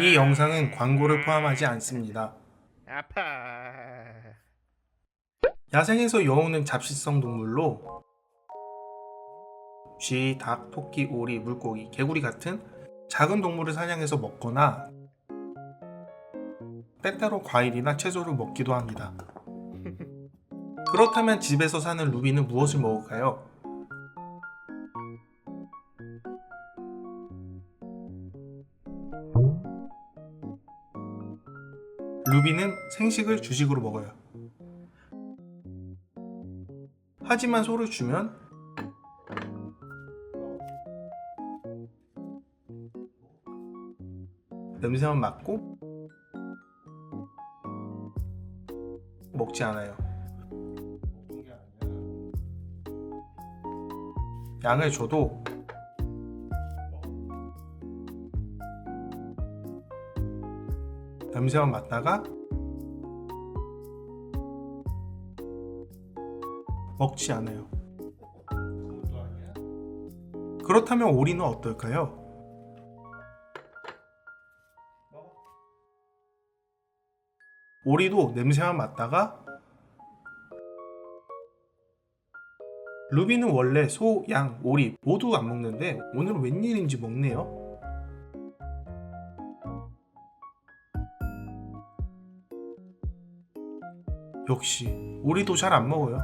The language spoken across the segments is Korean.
이 영상은 광고를 포함하지 않습니다. 야생에서 여우는 잡식성 동물로 쥐, 닭, 토끼, 오리, 물고기, 개구리 같은 작은 동물을 사냥해서 먹거나 때때로 과일이나 채소를 먹기도 합니다. 그렇다면 집에서 사는 루비는 무엇을 먹을까요? 루비는 생식을 주식으로 먹어요. 하지만 소를 주면 냄새만 맡고 먹지 않아요. 양을 줘도 냄새만 맡다가 먹지 않아요. 그렇다면 오리는 어떨까요? 오리도 냄새만 맡다가 루비는 원래 소, 양, 오리 모두 안 먹는데 오늘은 웬일인지 먹네요. 역시 오리도 잘 안 먹어요.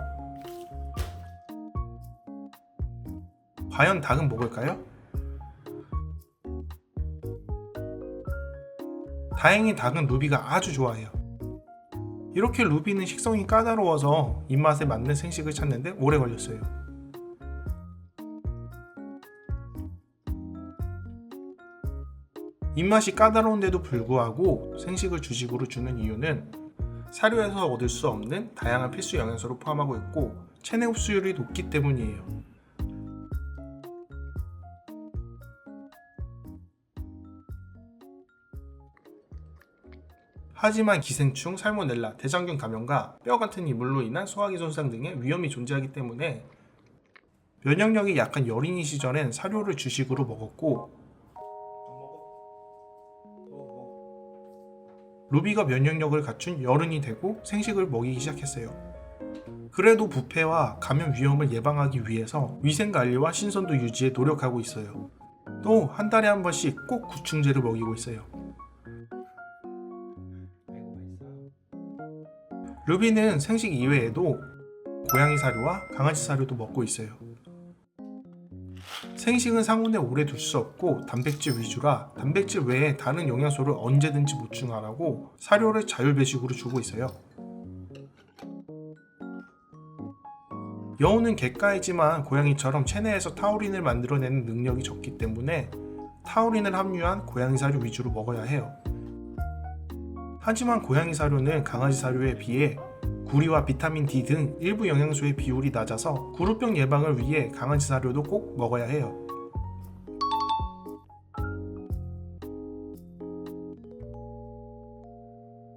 과연 닭은 먹을까요? 다행히 닭은 루비가 아주 좋아해요. 이렇게 루비는 식성이 까다로워서 입맛에 맞는 생식을 찾는데 오래 걸렸어요. 입맛이 까다로운데도 불구하고 생식을 주식으로 주는 이유는 사료에서 얻을 수 없는 다양한 필수 영양소를 포함하고 있고 체내 흡수율이 높기 때문이에요. 하지만 기생충, 살모넬라, 대장균 감염과 뼈 같은 이물로 인한 소화기 손상 등의 위험이 존재하기 때문에 면역력이 약한 여린이 시절엔 사료를 주식으로 먹었고 루비가 면역력을 갖춘 여른이 되고 생식을 먹이기 시작했어요. 그래도 부패와 감염 위험을 예방하기 위해서 위생관리와 신선도 유지에 노력하고 있어요. 또 한 달에 한 번씩 꼭 구충제를 먹이고 있어요. 루비는 생식 이외에도 고양이 사료와 강아지 사료도 먹고 있어요. 생식은 상온에 오래 둘 수 없고 단백질 위주라 단백질 외에 다른 영양소를 언제든지 보충하라고 사료를 자율 배식으로 주고 있어요. 여우는 갯가이지만 고양이처럼 체내에서 타우린을 만들어내는 능력이 적기 때문에 타우린을 함유한 고양이 사료 위주로 먹어야 해요. 하지만 고양이 사료는 강아지 사료에 비해 구리와 비타민 D 등 일부 영양소의 비율이 낮아서 구루병 예방을 위해 강아지 사료도 꼭 먹어야 해요.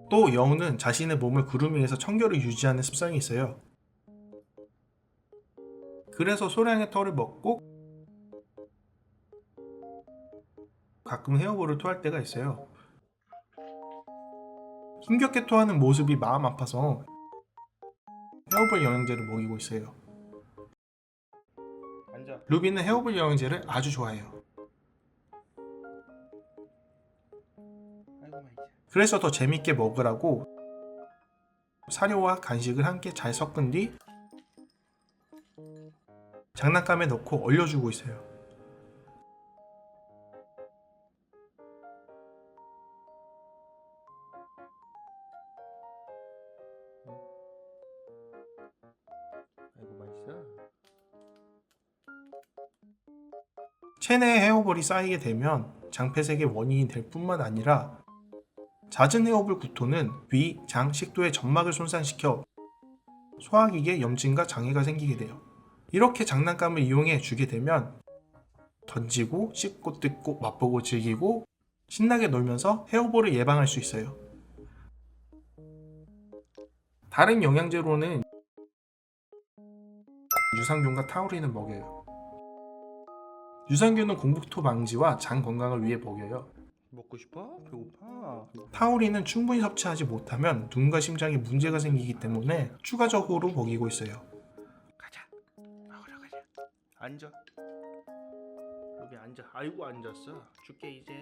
또 여우는 자신의 몸을 그루밍해서 청결을 유지하는 습성이 있어요. 그래서 소량의 털을 먹고 가끔 헤어볼을 토할 때가 있어요. 힘겹게 토하는 모습이 마음 아파서 헤어볼 영양제를 먹이고 있어요. 루비는 헤어볼 영양제를 아주 좋아해요. 그래서 더 재밌게 먹으라고 사료와 간식을 함께 잘 섞은 뒤 장난감에 넣고 얼려주고 있어요. 체내에 헤어볼이 쌓이게 되면 장폐색의 원인이 될 뿐만 아니라 잦은 헤어볼 구토는 위, 장, 식도의 점막을 손상시켜 소화기계 염증과 장애가 생기게 돼요. 이렇게 장난감을 이용해 주게 되면 던지고 씹고 뜯고 맛보고 즐기고 신나게 놀면서 헤어볼을 예방할 수 있어요. 다른 영양제로는 유산균과 타우린을 먹여요. 유산균은 공복토 방지와 장 건강을 위해 먹여요. 먹고 싶어? 배고파. 타우린은 충분히 섭취하지 못하면 눈과 심장에 문제가 생기기 때문에 추가적으로 먹이고 있어요. 가자. 먹으러 가자. 앉아. 여기 앉아. 아이고 앉았어. 줄게 이제.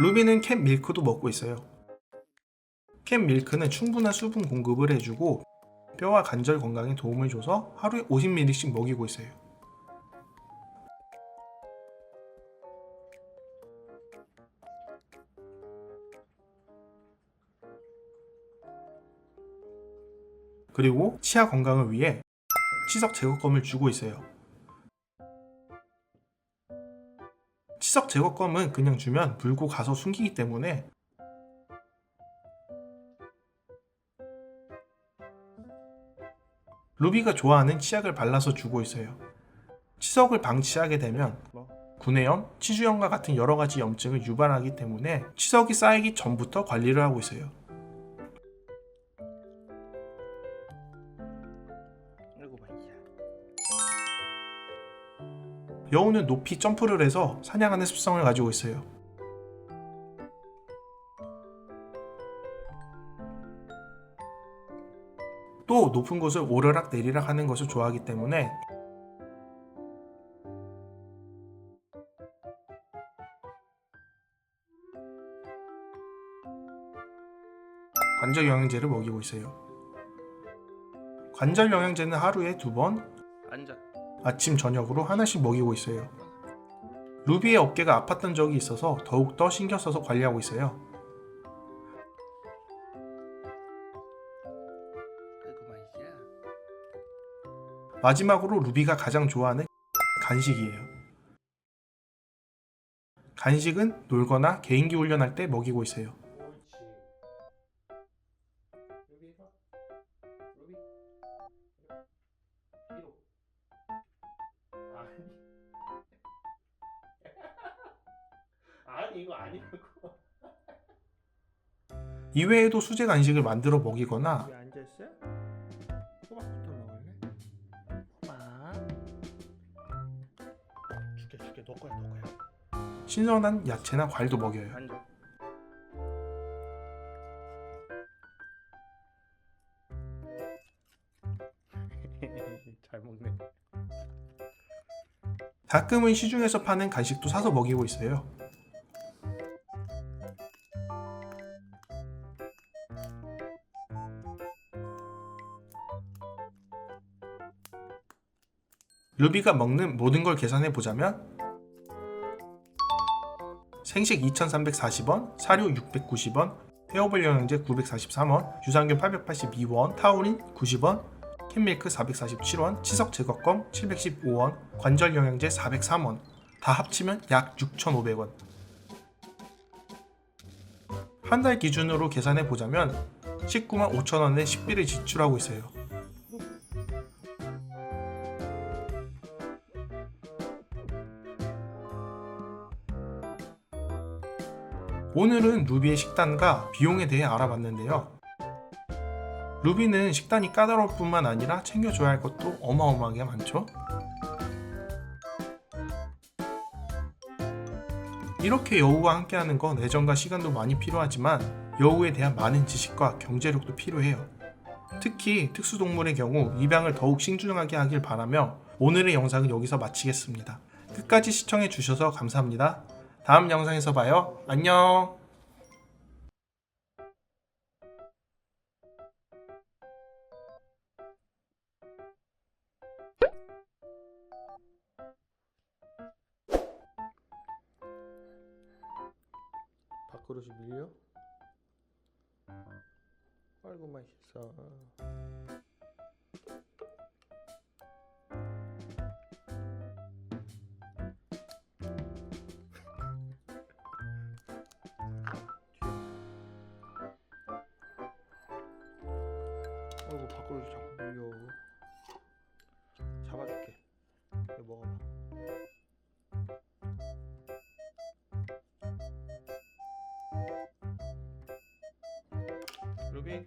루비는 캔 밀크도 먹고 있어요. 캔 밀크는 충분한 수분 공급을 해주고 뼈와 관절 건강에 도움을 줘서 하루에 50ml씩 먹이고 있어요. 그리고 치아 건강을 위해 치석 제거껌을 주고 있어요. 치석 제거껌은 그냥 주면 물고 가서 숨기기 때문에 루비가 좋아하는 치약을 발라서 주고 있어요. 치석을 방치하게 되면 뭐? 구내염, 치주염과 같은 여러 가지 염증을 유발하기 때문에 치석이 쌓이기 전부터 관리를 하고 있어요. 여우는 높이 점프를 해서 사냥하는 습성을 가지고 있어요. 또 높은 곳을 오르락 내리락 하는 것을 좋아하기 때문에 관절 영양제를 먹이고 있어요. 관절 영양제는 하루에 두 번, 앉아. 아침 저녁으로 하나씩 먹이고 있어요. 루비의 어깨가 아팠던 적이 있어서 더욱더 신경 써서 관리하고 있어요. 마지막으로 루비가 가장 좋아하는 간식이에요. 간식은 놀거나 개인기 훈련할 때 먹이고 있어요. 아니 이거 아니라고. 이외에도 수제 간식을 만들어 먹이거나 여기 앉아 있어? 호박부터 먹을래? 호박. 줄게 줄게 너 거야 너 거야. 신선한 야채나 과일도 먹여요. 앉아. 잘 먹네. 가끔은 시중에서 파는 간식도 사서 먹이고 있어요. 루비가 먹는 모든 걸 계산해 보자면 생식 2,340원, 사료 690원, 헤어볼 영양제 943원, 유산균 882원, 타우린 90원, 캔밀크 447원, 치석 제거껌 715원, 관절 영양제 403원. 다 합치면 약 6,500원. 한 달 기준으로 계산해 보자면 19만 5천 원의 식비를 지출하고 있어요. 오늘은 루비의 식단과 비용에 대해 알아봤는데요. 루비는 식단이 까다로울 뿐만 아니라 챙겨줘야 할 것도 어마어마하게 많죠. 이렇게 여우와 함께하는 건 애정과 시간도 많이 필요하지만 여우에 대한 많은 지식과 경제력도 필요해요. 특히 특수동물의 경우 입양을 더욱 신중하게 하길 바라며 오늘의 영상은 여기서 마치겠습니다. 끝까지 시청해 주셔서 감사합니다. 다음 영상에서 봐요. 안녕. 밥그릇이 밀려? 맛있 어이구 밖으로 자꾸 밀려 잡아줄게. 이거 먹어봐. 루비?